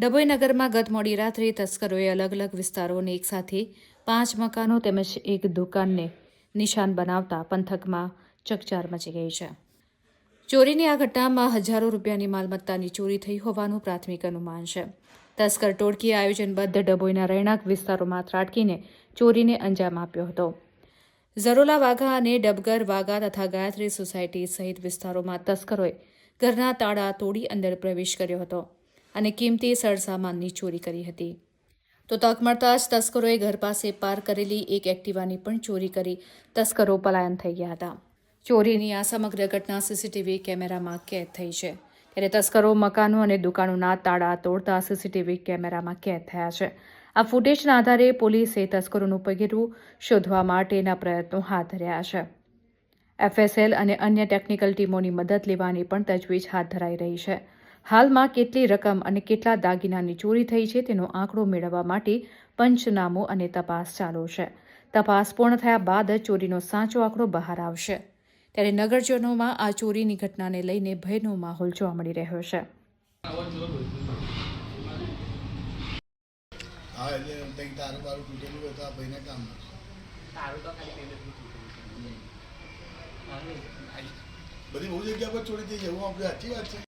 ડભોઈ નગરમાં ગત મોડી રાત્રે તસ્કરોએ અલગ અલગ વિસ્તારોને એકસાથે પાંચ મકાનો તેમજ એક દુકાનને નિશાન બનાવતા પંથકમાં ચકચાર મચી ગઈ છે. ચોરીની આ ઘટનામાં હજારો રૂપિયાની માલમત્તાની ચોરી થઈ હોવાનું પ્રાથમિક અનુમાન છે. તસ્કર ટોળકીએ આયોજનબદ્ધ ડભોઈના રહેણાંક વિસ્તારોમાં ત્રાટકીને ચોરીને અંજામ આપ્યો હતો. ઝરોલા વાઘા અને ડબગર વાઘા તથા ગાયત્રી સોસાયટી સહિત વિસ્તારોમાં તસ્કરોએ ઘરના તાળા તોડી અંદર પ્રવેશ કર્યો હતો. અને કિંમતી સરસામાનની ચોરી કરી હતી. તો તક મળતા જ તસ્કરોએ ઘર પાસે પાર કરેલી એક એક્ટિવાની પણ ચોરી કરી તસ્કરો પલાયન થઈ ગયા હતા. ચોરીની આ સમગ્ર ઘટના સીસીટીવી કેમેરામાં કેદ થઈ છે. ત્યારે તસ્કરો મકાનો અને દુકાનોના તાળા તોડતા સીસીટીવી કેમેરામાં કેદ થયા છે. આ ફૂટેજના આધારે પોલીસે તસ્કરોનું પગેરું શોધવા માટેના પ્રયત્નો હાથ ધર્યા છે. એફએસએલ અને અન્ય ટેકનિકલ ટીમોની મદદ લેવાની પણ તજવીજ હાથ ધરાઈ રહી છે. હાલમાં કેટલી રકમ અને કેટલા દાગીનાની ચોરી થઈ છે તેનો આંકડો મેળવવા માટે પંચનામો અને તપાસ ચાલુ છે. તપાસ પૂર્ણ થયા બાદ ચોરીનો સાચો આંકડો બહાર આવશે. ત્યારે નગરજનોમાં આ ચોરીની ઘટનાને લઈને ભયનો માહોલ જોવા મળી રહ્યો છે. હા એટલે કંઈક તારું બારું તૂટેલું હોય તો આ ભાઈને કામ તારું તો ખાલી પેમેન્ટ તૂટેલું બધી બહુ જગ્યા પર છોડી દઈએ જવું આપણે સાચી વાત છે.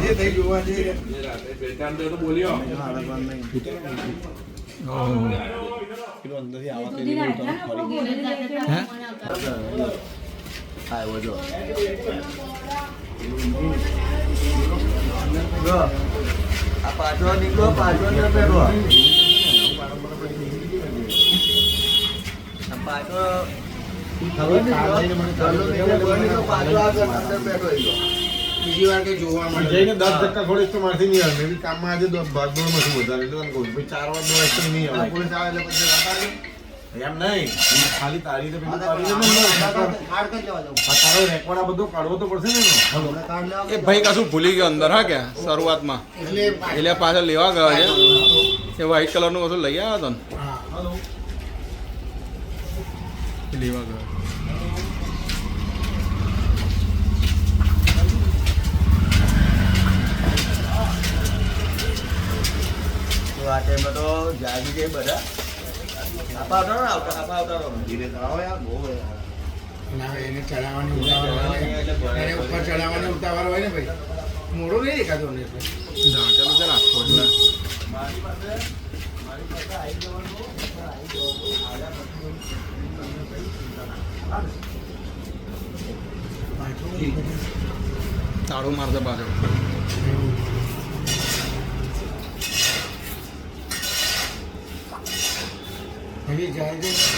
જે થઈ જોવા જઈએ આવ્યો આ પાછો નીકળો પાછો પાછો નીકળો નીકળો પાછો આગળ અંદર બેઠો એ તો. બીજી વાર. કઈ જોવા મળે જઈને દસ ધક્કા ખોડીશ તો મારથી નહીં આવે. મેં કામમાં આજે દસમાં છું વધારે એટલે તને કહું ભાઈ ચાર વાર દોડ તો નહીં આવે. પોલીસ આવે એટલે પછી એમ નહીં. ખાલી તારી તો પેલું આ તારી તો તો નહીં આ મળે. તો કાર્ડ કરી લેવા જાઉં. આ તારો રેકોર્ડ આ બધો કાઢવો તો પડશે ને એ ભાઈ કશું ભૂલી ગયો અંદર હા કે શરૂઆતમાં? એટલે એટલે પાછળ લેવા ગયા છે? એ વ્હાઈટ કલરનું કશું લઈ આવ્યા હતો ને લેવા ગયો તો આ ટાઈમમાં તો જાગી જાય બધા. આપા આવતા આવતા આપા આવતા ધીરે આવો યાર બહુ ના એને ચડાવવાની ઉતાવળ હોય ને. એને ઉપર ચડાવવાની ઉતાવળ હોય ને ભાઈ. મોડો નહીં દેખાતો ને એટલે. ઢાંકેલું છે ને. આખું મારી પાસે મારી પાસે આવી જવાનું તાળું મારશે પાછળ એવી જાય છે